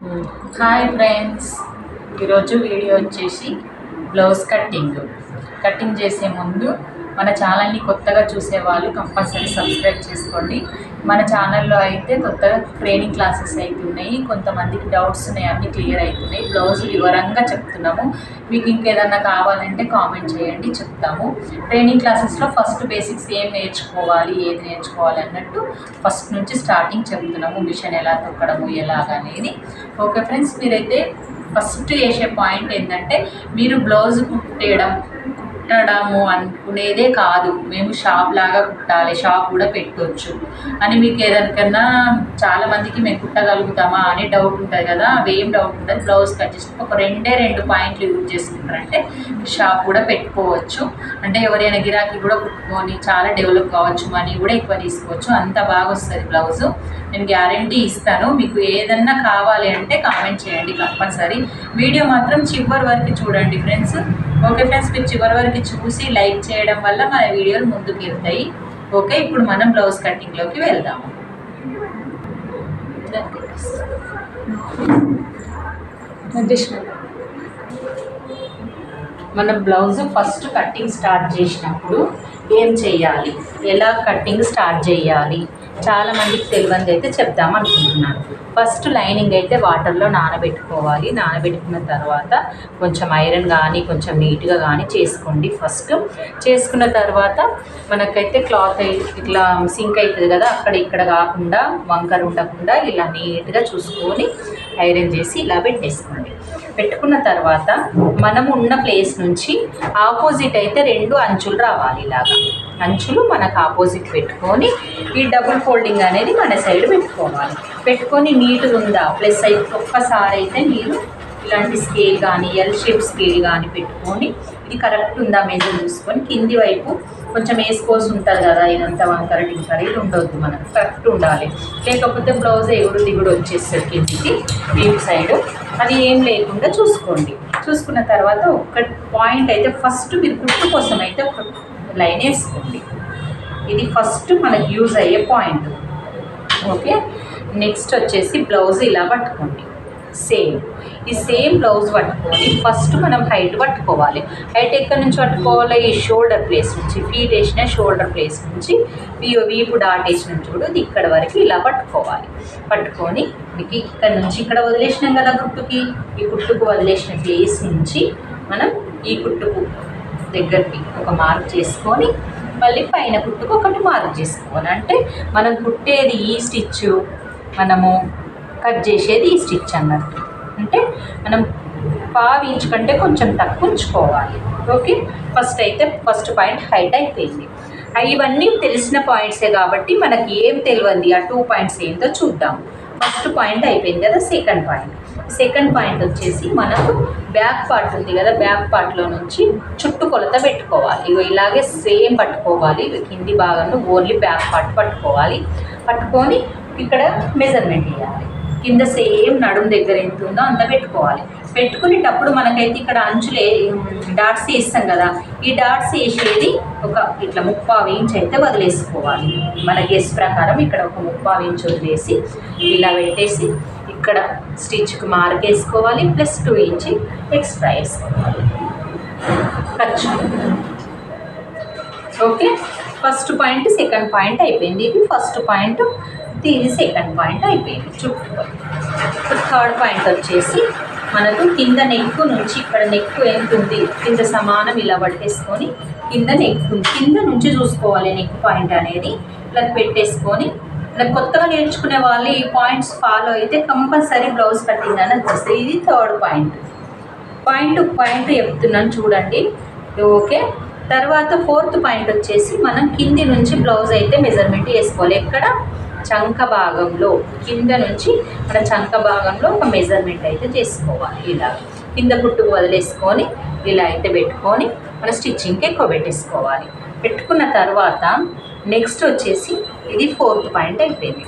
Hi friends ఈరోజు video వచ్చేసి blouse cutting. Cutting చేసే ముందు మన ఛానల్ని కొత్తగా చూసేవాళ్ళు కంపల్సరీ సబ్స్క్రైబ్ చేసుకోండి. మన ఛానల్లో అయితే కొత్తగా ట్రైనింగ్ క్లాసెస్ అవుతున్నాయి కొంతమందికి డౌట్స్ ఉన్నాయి అన్నీ క్లియర్ అవుతున్నాయి బ్లౌజ్ వివరంగా చెప్తున్నాము. మీకు ఇంకేదన్నా కావాలంటే కామెంట్ చేయండి చెప్తాము. ట్రైనింగ్ క్లాసెస్లో ఫస్ట్ బేసిక్స్ ఏం నేర్చుకోవాలి ఏది నేర్చుకోవాలి అన్నట్టు ఫస్ట్ నుంచి స్టార్టింగ్ చెప్తున్నాము. మిషన్ ఎలా తొక్కడము ఎలాగనేది ఓకే ఫ్రెండ్స్ మీరైతే ఫస్ట్ చేసే పాయింట్ ఏంటంటే మీరు బ్లౌజ్ కుట్టేయడం కుట్టడము అనుకునేదే కాదు. మేము షాప్ లాగా కుట్టాలి షాప్ కూడా పెట్టవచ్చు అని మీకు ఏదనికన్నా చాలా మందికి మేము కుట్టగలుగుతామా అని డౌట్ ఉంటుంది కదా అవేం ఏం డౌట్ ఉంటుంది బ్లౌజ్ కట్ చేసి ఒక రెండే రెండు పాయింట్లు యూజ్ చేసుకుంటారంటే షాప్ కూడా పెట్టుకోవచ్చు. అంటే ఎవరైనా గిరాకీ కూడా కుట్టుకొని చాలా డెవలప్ కావచ్చు మనీ కూడా ఎక్కువ తీసుకోవచ్చు. అంత బాగా వస్తుంది బ్లౌజ్ నేను గ్యారంటీ ఇస్తాను. మీకు ఏదన్నా కావాలి అంటే కామెంట్ చేయండి కంపల్సరీ వీడియో మాత్రం చివరి వరకు చూడండి ఫ్రెండ్స్ ఓకే ఫ్రెండ్స్ మీరు చివరి వరకు చూసి లైక్ చేయడం వల్ల మన వీడియోలు ముందుకు వెళ్తాయి. ఓకే ఇప్పుడు మనం బ్లౌజ్ కటింగ్లోకి వెళ్దాము మనం బ్లౌజ్ ఫస్ట్ కటింగ్ స్టార్ట్ చేసినప్పుడు ఏం చేయాలి? ఎలా కటింగ్ స్టార్ట్ చేయాలి? చాలా మందికి తెలియంది అయితే చెప్దాం అనుకుంటున్నాను. ఫస్ట్ లైనింగ్ అయితే వాటర్లో నానబెట్టుకోవాలి. నానబెట్టుకున్న తర్వాత కొంచెం ఐరన్ కానీ కొంచెం నీట్గా కానీ చేసుకోండి ఫస్ట్. చేసుకున్న తర్వాత మనకైతే క్లాత్ ఇట్లా సింక్ అవుతుంది కదా అక్కడ ఇక్కడ కాకుండా వంకర ఉండకుండా ఇలా నీట్గా చూసుకొని ఐరన్ చేసి ఇలా పెట్టేసుకోండి. పెట్టుకున్న తర్వాత మనము ఉన్న ప్లేస్ నుంచి ఆపోజిట్ అయితే రెండు అంచులు రావాలి ఇలాగా. అంచులు మనకు ఆపోజిట్ పెట్టుకొని ఈ డబుల్ ఫోల్డింగ్ అనేది మన సైడ్ పెట్టుకోవాలి. పెట్టుకొని నీట్గా ఉందా? ప్లస్ అయితే ఒక్కసారి అయితే మీరు ఇలాంటి స్కేల్ కానీ ఎల్ షేప్ స్కేల్ కానీ పెట్టుకొని ఇది కరెక్ట్ ఉందా మెజర్ చూసుకొని కింది వైపు కొంచెం వేసుకోసి ఉంటుంది కదా ఇదంతా వంకర టింకర ఇది ఉండొద్దు మనకు. కరెక్ట్ ఉండాలి. లేకపోతే బ్లౌజ్ ఎగుడు దిగుడు వచ్చేస్తుంది కిందికి వీపు సైడ్. అది ఏం లేకుండా చూసుకోండి. చూసుకున్న తర్వాత ఒక పాయింట్ అయితే ఫస్ట్ మీరు కుట్టు కోసం అయితే ఒక లైన్ వేసుకోండి. ఇది ఫస్ట్ మనకు యూజ్ అయ్యే పాయింట్. ఓకే? నెక్స్ట్ వచ్చేసి బ్లౌజ్ ఇలా పట్టుకోండి. సేమ్ ఈ సేమ్ బ్లౌజ్ పట్టుకొని ఫస్ట్ మనం హైట్ పట్టుకోవాలి. హైట్ ఎక్కడి నుంచి పట్టుకోవాలి? ఈ షోల్డర్ ప్లేస్ నుంచి ఫీట్ వేసిన షోల్డర్ ప్లేస్ నుంచి వీ వీపు డాట్ వేసిన చూడు ఇది ఇక్కడ వరకు ఇలా పట్టుకోవాలి. పట్టుకొని మీకు ఇక్కడ నుంచి ఇక్కడ వదిలేసినాం కదా గుట్టుకి ఈ గుట్టుకు వదిలేసిన ప్లేస్ నుంచి మనం ఈ గుట్టుకు దగ్గరికి ఒక మార్క్ చేసుకొని మళ్ళీ పైన కుట్టుకు ఒకటి మార్క్ చేసుకోవాలి. అంటే మనం కుట్టేది ఈ స్టిచ్ మనము కట్ చేసేది ఈ స్టిచ్ అన్నట్టు అంటే మనం పావు ఇంచ్ కంటే కొంచెం తక్కువ ఉంచుకోవాలి. ఓకే? ఫస్ట్ అయితే ఫస్ట్ పాయింట్ హైట్ అయిపోయింది. ఇవన్నీ తెలిసిన పాయింట్సే కాబట్టి మనకి ఏం తెలియంది? ఆ టూ పాయింట్స్ ఏంటో చూద్దాం. ఫస్ట్ పాయింట్ అయిపోయింది కదా సెకండ్ పాయింట్. సెకండ్ పాయింట్ వచ్చేసి మనకు బ్యాక్ పార్ట్ ఉంది కదా బ్యాక్ పార్ట్లో నుంచి చుట్టు కొలత పెట్టుకోవాలి. ఇగో ఇలాగే సేమ్ పట్టుకోవాలి. కింది భాగంలో ఓన్లీ బ్యాక్ పార్ట్ పట్టుకోవాలి. పట్టుకొని ఇక్కడ మెజర్మెంట్ ఇవ్వాలి కింద సేమ్ నడుము దగ్గర ఎంత ఉందో అంత పెట్టుకోవాలి. పెట్టుకునేటప్పుడు మనకైతే ఇక్కడ అంచులే డాట్స్ వేస్తాం కదా. ఈ డాట్స్ వేసేది ఒక ఇట్లా ముప్పావు ఇంచ్ అయితే వదిలేసుకోవాలి. మన గెస్ ప్రకారం ఇక్కడ ఒక ముప్పావు ఇంచ్ వదిలేసి ఇలా పెట్టేసి ఇక్కడ స్టిచ్కి మార్క్ వేసుకోవాలి ప్లస్ టూ ఇంచ్ ఎక్స్ట్రా వేసుకోవాలి. ఖర్చు okay first point second point అయిపోయింది. ఇది ఫస్ట్ పాయింట్ ఇది సెకండ్ పాయింట్ అయిపోయింది. చుట్టూ థర్డ్ పాయింట్ వచ్చేసి మనకు కింద నెక్కు నుంచి ఇక్కడ నెక్కు ఎంత ఉంది కింద సమానం ఇలా పట్టేసుకొని కింద నెక్కు కింద నుంచి చూసుకోవాలి నెక్ పాయింట్ అనేది. ఇలా పెట్టేసుకొని ఇలా కొత్తగా నేర్చుకునే వాళ్ళు ఈ పాయింట్స్ ఫాలో అయితే కంపల్సరీ బ్లౌజ్ కట్టింగ్ అని వచ్చేస్తుంది. ఇది థర్డ్ పాయింట్ పాయింట్ పాయింట్ చెప్తున్నాను చూడండి. ఓకే. తర్వాత ఫోర్త్ పాయింట్ వచ్చేసి మనం కింది నుంచి బ్లౌజ్ అయితే మెజర్మెంట్ వేసుకోవాలి. ఎక్కడ? చంక భాగంలో కింద నుంచి మన చంక భాగంలో ఒక మెజర్మెంట్ అయితే చేసుకోవాలి ఇలా. కింద పుట్టుకు వదిలేసుకొని ఇలా అయితే పెట్టుకొని మన స్టిచ్చింగ్కి ఎక్కువ పెట్టేసుకోవాలి. పెట్టుకున్న తర్వాత నెక్స్ట్ వచ్చేసి ఇది ఫోర్త్ పాయింట్ అయిపోయింది.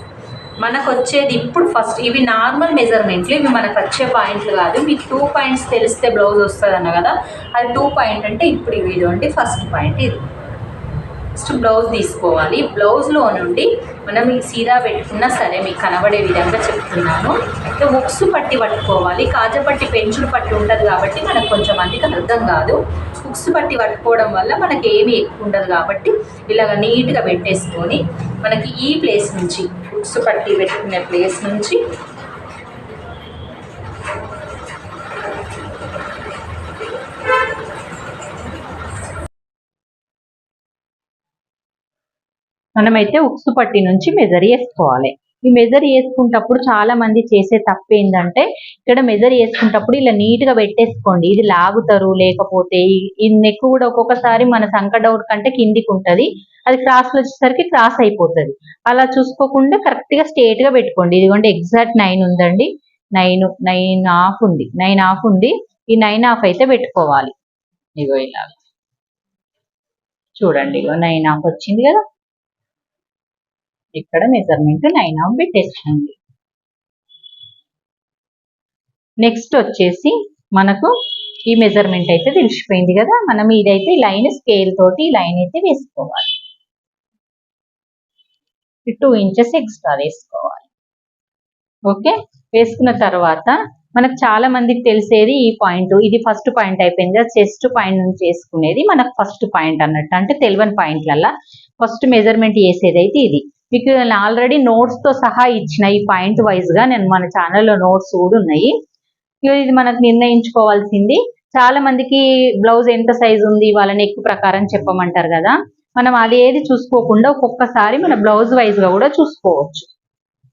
మనకు వచ్చేది ఇప్పుడు ఫస్ట్ ఇవి నార్మల్ మెజర్మెంట్లు ఇవి మనకు వచ్చే పాయింట్లు కాదు. మీకు టూ పాయింట్స్ తెలిస్తే బ్లౌజ్ వస్తుంది అన్న కదా అది టూ పాయింట్ అంటే ఇప్పుడు ఇవి ఇదిగోండి ఫస్ట్ పాయింట్ ఇది. నెక్స్ట్ బ్లౌజ్ తీసుకోవాలి. బ్లౌజ్లో నుండి మనం ఈ సీదా పెట్టుకున్నా సరే మీకు కనబడే విధంగా చెప్తున్నాను. ఇక పట్టి పట్టుకోవాలి. కాజపట్టి పెంచులు పట్టి ఉంటుంది కాబట్టి మనకు కొంచెం మందికి అర్థం కాదు. ఉక్సు పట్టి పట్టుకోవడం వల్ల మనకి ఏమీ ఎక్కువ ఉండదు కాబట్టి ఇలాగ నీట్గా పెట్టేసుకొని మనకి ఈ ప్లేస్ నుంచి ఉక్సు పట్టి పెట్టుకునే ప్లేస్ నుంచి మనమైతే ఉక్సు పట్టి నుంచి మెజర్ చేసుకోవాలి ఈ మెజర్ చేసుకుంటప్పుడు చాలా మంది చేసే తప్పు ఏంటంటే ఇక్కడ మెజర్ చేసుకుంటప్పుడు ఇలా నీట్గా పెట్టేసుకోండి. ఇది లాగుతారు లేకపోతే ఈ- నెక్ కూడా ఒక్కొక్కసారి మన సంక డౌట్ కంటే కిందికి ఉంటది. అది క్రాస్ వచ్చేసరికి క్రాస్ అయిపోతుంది. అలా చూసుకోకుండా కరెక్ట్గా స్ట్రేట్గా పెట్టుకోండి. ఇదిగోండి ఎగ్జాక్ట్ నైన్ ఉందండి. నైన్ నైన్ హాఫ్ ఉంది. నైన్ హాఫ్ ఉంది. ఈ నైన్ హాఫ్ అయితే పెట్టుకోవాలి. ఇగో ఇలా. చూడండి ఇగో నైన్ హాఫ్ వచ్చింది కదా. ఇక్కడ మెజర్మెంట్ నైన్ హాఫ్ పెట్టేసుకోండి నెక్స్ట్ వచ్చేసి మనకు ఈ మెజర్మెంట్ అయితే తెలిసిపోయింది కదా. మనం ఇదైతే లైన్ స్కేల్ తోటి లైన్ అయితే వేసుకోవాలి. టూ ఇంచెస్ ఎక్స్ట్రా వేసుకోవాలి. ఓకే వేసుకున్న తర్వాత మనకు చాలా మందికి తెలిసేది ఈ పాయింట్ ఇది ఫస్ట్ పాయింట్ అయిపోయింది కదా. చెస్ట్ పాయింట్ నుంచి వేసుకునేది మనకు ఫస్ట్ పాయింట్ అన్నట్టు. అంటే తెలియని పాయింట్లల్లా ఫస్ట్ మెజర్మెంట్ వేసేది అయితే ఇది. మీకు ఆల్రెడీ నోట్స్తో సహా ఇచ్చిన ఈ పాయింట్ వైజ్గా నేను మన ఛానల్లో నోట్స్ కూడా ఉన్నాయి. ఇది మనకు నిర్ణయించుకోవాల్సింది. చాలా మందికి బ్లౌజ్ ఎంత సైజ్ ఉంది వాళ్ళ నెక్ ప్రకారం చెప్పమంటారు కదా. మనం అది ఏది చూసుకోకుండా ఒక్కొక్కసారి మన బ్లౌజ్ వైజ్గా కూడా చూసుకోవచ్చు.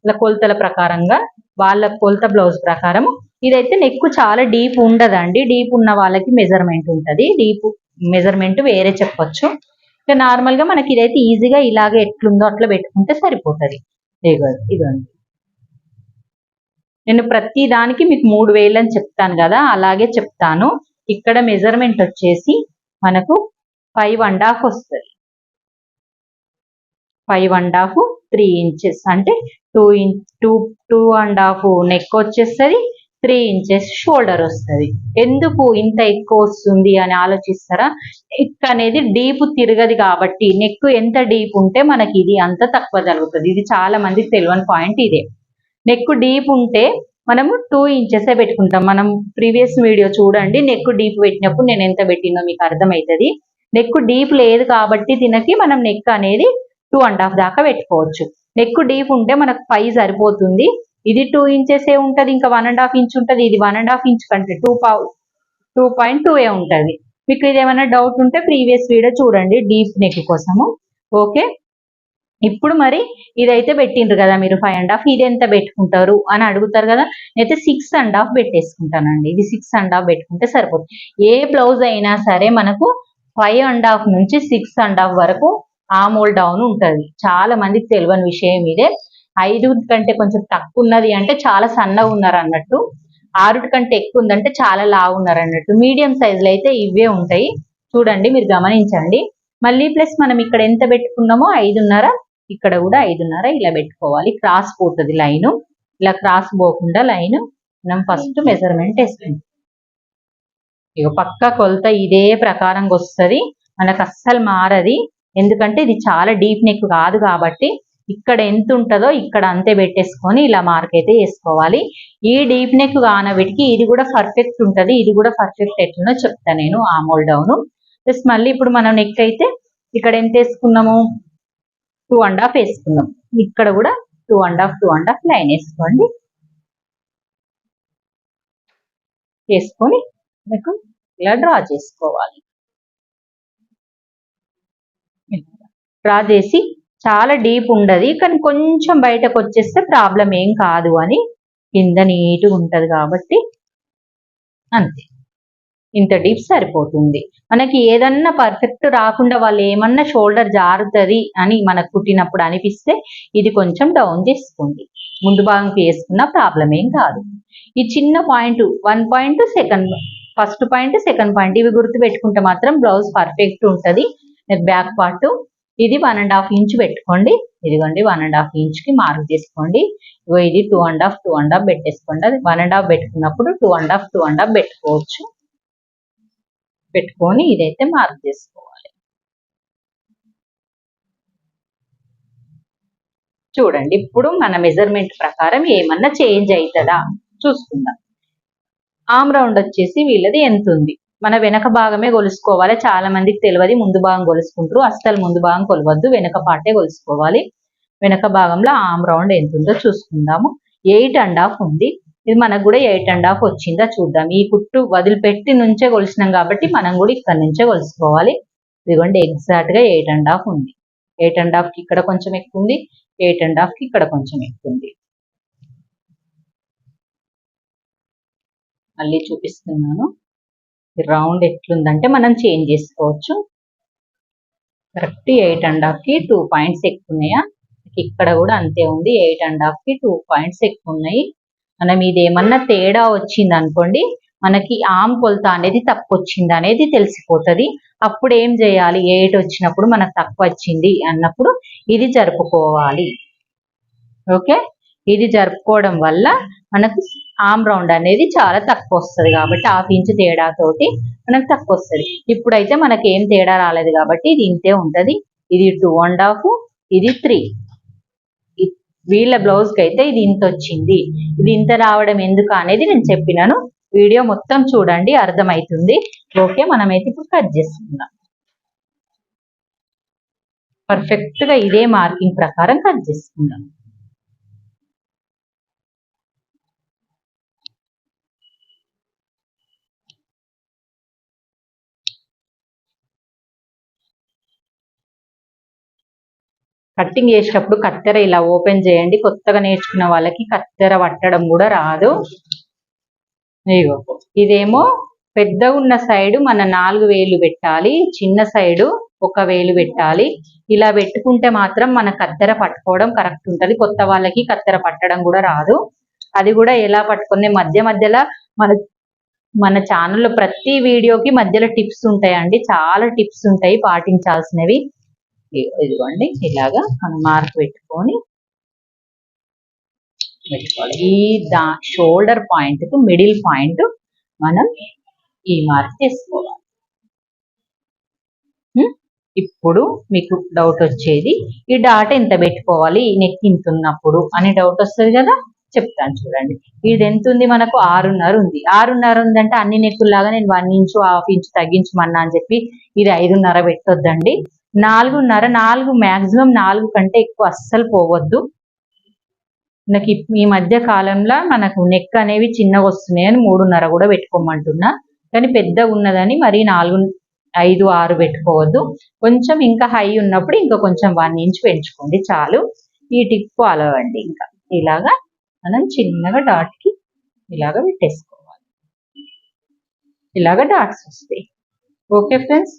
ఇలా కొలతల ప్రకారంగా వాళ్ళ కొలత బ్లౌజ్ ప్రకారం. ఇదైతే నెక్ చాలా డీప్ ఉండదండి. డీప్ ఉన్న వాళ్ళకి మెజర్మెంట్ ఉంటది. డీప్ మెజర్మెంట్ వేరే చెప్పొచ్చు. ఇక నార్మల్గా మనకి ఇదైతే ఈజీగా ఇలాగే ఎట్లుందో అట్లా పెట్టుకుంటే సరిపోతుంది. ఇదిగో ఇదండి నేను ప్రతి దానికి మీకు మూడు వేలు అని చెప్తాను కదా అలాగే చెప్తాను. ఇక్కడ మెజర్మెంట్ వచ్చేసి మనకు ఫైవ్ అండ్ హాఫ్ వస్తుంది. Five and half three inches అంటే two in two two and half neck వచ్చేస్తుంది. త్రీ ఇంచెస్ షోల్డర్ వస్తుంది. ఎందుకు ఇంత ఎక్కువ వస్తుంది అని ఆలోచిస్తారా? నెక్ అనేది డీప్ తిరగదు కాబట్టి నెక్ ఎంత డీప్ ఉంటే మనకి ఇది అంత తక్కువ జరుగుతుంది. ఇది చాలా మందికి తెలియని పాయింట్ ఇదే. నెక్ డీప్ ఉంటే మనము టూ ఇంచెసే పెట్టుకుంటాం. మనం ప్రీవియస్ వీడియో చూడండి నెక్ డీప్ పెట్టినప్పుడు నేను ఎంత పెట్టినో మీకు అర్థమవుతుంది నెక్ డీప్ లేదు కాబట్టి దీనికి మనం నెక్ అనేది టూ అండ్ హాఫ్ దాకా పెట్టుకోవచ్చు. నెక్ డీప్ ఉంటే మనకు ఫైవ్ సరిపోతుంది. ఇది టూ ఇంచెస్ ఏ ఉంటుంది ఇంకా వన్ అండ్ హాఫ్ ఇంచ్ ఉంటుంది ఇది వన్ అండ్ హాఫ్ ఇంచ్ కంటే టూ పావు టూ పాయింట్ టూ ఏ ఉంటుంది. మీకు ఇది ఏమైనా డౌట్ ఉంటే ప్రీవియస్ వీడియో చూడండి డీప్ నెక్ కోసము. ఓకే ఇప్పుడు మరి ఇదైతే పెట్టిండ్రు కదా మీరు ఫైవ్ అండ్ హాఫ్ ఇది ఎంత పెట్టుకుంటారు అని అడుగుతారు కదా. నేనైతే సిక్స్ అండ్ హాఫ్ పెట్టేసుకుంటానండి. ఇది సిక్స్ అండ్ హాఫ్ పెట్టుకుంటే సరిపోతుంది. ఏ బ్లౌజ్ అయినా సరే మనకు ఫైవ్ అండ్ హాఫ్ నుంచి సిక్స్ అండ్ హాఫ్ వరకు ఆమోల్ డౌన్ ఉంటుంది. చాలా మందికి తెలియని విషయం ఇదే. ఐదు కంటే కొంచెం తక్కువ ఉన్నది అంటే చాలా సన్నగా ఉన్నారు అన్నట్టు ఆరుటి కంటే ఎక్కువ ఉందంటే చాలా లావు ఉన్నారు అన్నట్టు మీడియం సైజులు అయితే ఇవే ఉంటాయి. చూడండి మీరు గమనించండి. మళ్ళీ ప్లస్ మనం ఇక్కడ ఎంత పెట్టుకున్నామో ఐదున్నర ఇక్కడ కూడా ఐదున్నర ఇలా పెట్టుకోవాలి. క్రాస్ పోతుంది లైన్. ఇలా క్రాస్ పోకుండా లైన్. మనం ఫస్ట్ మెజర్మెంట్ వేసుకుంటాం ఇక పక్క కొలత ఇదే ప్రకారంగా వస్తుంది. మనకు అస్సలు మారది. ఎందుకంటే ఇది చాలా డీప్ నెక్ కాదు కాబట్టి ఇక్కడ ఎంత ఉంటుందో ఇక్కడ అంతే పెట్టేసుకొని ఇలా మార్క్ అయితే వేసుకోవాలి. ఈ డీప్ నెక్ కానబెట్టికి ఇది కూడా పర్ఫెక్ట్ ఉంటుంది. ఇది కూడా పర్ఫెక్ట్ ఎట్లనో చెప్తాను నేను ఆమోల్ డౌన్ ప్లస్ మళ్ళీ ఇప్పుడు మనం నెక్ అయితే ఇక్కడ ఎంత వేసుకున్నాము? టూ అండ్ హాఫ్ వేసుకున్నాం. ఇక్కడ కూడా two and half two and half line వేసుకోండి. వేసుకొని మీకు ఇలా డ్రా చేసుకోవాలి. డ్రా చేసి చాలా డీప్ ఉండదు. కానీ కొంచెం బయటకు వచ్చేస్తే ప్రాబ్లం ఏం కాదు అని కింద నీట్గా ఉంటుంది కాబట్టి అంతే. ఇంత డీప్ సరిపోతుంది. మనకి ఏదన్నా పర్ఫెక్ట్ రాకుండా వాళ్ళు ఏమన్నా షోల్డర్ జారుతుంది అని మనకు కుట్టినప్పుడు అనిపిస్తే ఇది కొంచెం డౌన్ చేసుకోండి ముందు భాగం వేసుకున్న ప్రాబ్లం ఏం కాదు. ఈ చిన్న point one point second first point second point ఇవి గుర్తు పెట్టుకుంటే మాత్రం బ్లౌజ్ పర్ఫెక్ట్ ఉంటుంది. బ్యాక్ పార్ట్ ఇది వన్ అండ్ హాఫ్ ఇంచ్ పెట్టుకోండి. ఇదిగోండి వన్ అండ్ హాఫ్ ఇంచ్కి మార్క్ తీసుకోండి. ఇగో ఇది two and half two and half పెట్టేసుకోండి. అది వన్ అండ్ హాఫ్ పెట్టుకున్నప్పుడు two and half two and half పెట్టుకోవచ్చు. పెట్టుకొని ఇదైతే మార్క్ చేసుకోవాలి. చూడండి ఇప్పుడు మన మెజర్మెంట్ ప్రకారం ఏమన్నా చేంజ్ అవుతుందా చూసుకుందాం. ఆమ్ రౌండ్ వచ్చేసి వీళ్ళది ఎంత ఉంది? మన వెనక భాగమే కొలుసుకోవాలి చాలా మందికి తెలియదు ముందు భాగం కొలుసుకుంటారు అస్సలు ముందు భాగం కొలవద్దు వెనక పాటే కొలుసుకోవాలి వెనక భాగంలో ఆమ్ రౌండ్ ఎంత ఉందో చూసుకుందాము. ఎయిట్ అండ్ హాఫ్ ఉంది. ఇది మనకు కూడా ఎయిట్ అండ్ హాఫ్ వచ్చిందా చూద్దాం. ఈ కుట్టు వదిలిపెట్టి నుంచే కొలిసినాం కాబట్టి మనం కూడా ఇక్కడ నుంచే కొలుసుకోవాలి ఇదిగోండి ఎగ్జాక్ట్గా ఎయిట్ అండ్ హాఫ్ ఉంది. ఎయిట్ అండ్ హాఫ్కి ఇక్కడ కొంచెం ఎక్కువ ఉంది. ఎయిట్ అండ్ హాఫ్కి ఇక్కడ కొంచెం ఎక్కువ ఉంది. మళ్ళీ చూపిస్తున్నాను. రౌండ్ ఎట్లుందంటే మనం చేంజ్ చేసుకోవచ్చు. కరెక్ట్ ఎయిట్ అండ్ హాఫ్కి టూ పాయింట్స్ ఎక్కువ ఉన్నాయా ఇక్కడ కూడా అంతే ఉంది. ఎయిట్ అండ్ హాఫ్కి టూ పాయింట్స్ ఎక్కువ ఉన్నాయి మనం ఇది ఏమన్నా తేడా వచ్చింది అనుకోండి మనకి ఆమ్ కొలత అనేది తక్కువ వచ్చింది అనేది తెలిసిపోతుంది. అప్పుడు ఏం చేయాలి? ఎయిట్ వచ్చినప్పుడు మనకు తక్కువ వచ్చింది అన్నప్పుడు ఇది జరుపుకోవాలి. ఓకే ఇది జరుపుకోవడం వల్ల మనకు ఆమ్ రౌండ్ అనేది చాలా తక్కువ వస్తుంది కాబట్టి హాఫ్ ఇంచ్ తేడాతోటి మనకు తక్కువ వస్తుంది ఇప్పుడైతే మనకి ఏం తేడా రాలేదు కాబట్టి ఇది ఇంతే ఉంటుంది. ఇది టూ అండ్ హాఫ్ ఇది త్రీ. వీళ్ళ బ్లౌజ్కి అయితే ఇది ఇంత వచ్చింది. ఇది ఇంత రావడం ఎందుకు అనేది నేను చెప్పినాను. వీడియో మొత్తం చూడండి అర్థమవుతుంది ఓకే మనమైతే ఇప్పుడు కట్ చేసుకుందాం. పర్ఫెక్ట్గా ఇదే మార్కింగ్ ప్రకారం కట్ చేసుకుందాం. కట్టింగ్ చేసేటప్పుడు కత్తెర ఇలా ఓపెన్ చేయండి. కొత్తగా నేర్చుకున్న వాళ్ళకి కత్తెర పట్టడం కూడా రాదు. ఇగో ఇదేమో పెద్దగా ఉన్న సైడు మన నాలుగు వేలు పెట్టాలి. చిన్న సైడు ఒక వేలు పెట్టాలి. ఇలా పెట్టుకుంటే మాత్రం మన కత్తెర పట్టుకోవడం కరెక్ట్ ఉంటుంది. కొత్త వాళ్ళకి కత్తెర పట్టడం కూడా రాదు. అది కూడా ఎలా పట్టుకుంది? మధ్య మధ్యలో మన మన ఛానల్లో ప్రతి వీడియోకి మధ్యలో టిప్స్ ఉంటాయండి. చాలా టిప్స్ ఉంటాయి పాటించాల్సినవి. ఇదిగోండి. ఇలాగా మనం మార్క్ పెట్టుకొని పెట్టుకోవాలి. ఈ దా షోల్డర్ పాయింట్కు మిడిల్ పాయింట్ మనం ఈ మార్క్ చేసుకోవాలి. ఇప్పుడు మీకు డౌట్ వచ్చేది ఈ డాట్ ఎంత పెట్టుకోవాలి? నెక్ ఇంత ఉన్నప్పుడు అని డౌట్ వస్తుంది కదా? చెప్తాను చూడండి. ఇది ఎంత ఉంది? మనకు ఆరున్నర ఉంది. ఆరున్నర ఉందంటే అన్ని నెక్కుల్లాగా నేను వన్ ఇంచు హాఫ్ ఇంచు తగ్గించమన్నా అని చెప్పి ఇది ఐదున్నర పెట్టొద్దండి. నాలుగున్నర నాలుగు మ్యాక్సిమం నాలుగు కంటే ఎక్కువ అస్సలు పోవద్దు. నాకు ఈ మధ్య కాలంలో మనకు నెక్ అనేవి చిన్నగా వస్తున్నాయి అని మూడున్నర కూడా పెట్టుకోమంటున్నా. కానీ పెద్దగా ఉన్నదని మరి నాలుగు ఐదు ఆరు పెట్టుకోవద్దు. కొంచెం ఇంకా హై ఉన్నప్పుడు ఇంకా కొంచెం వన్ ఇంచ్ పెంచుకోండి చాలు. ఈ టిప్ ఫాలో అవ్వండి ఇంకా. ఇలాగా మనం చిన్నగా డాట్కి ఇలాగా పెట్టేసుకోవాలి. ఇలాగా డాట్స్ వస్తాయి. Okay friends?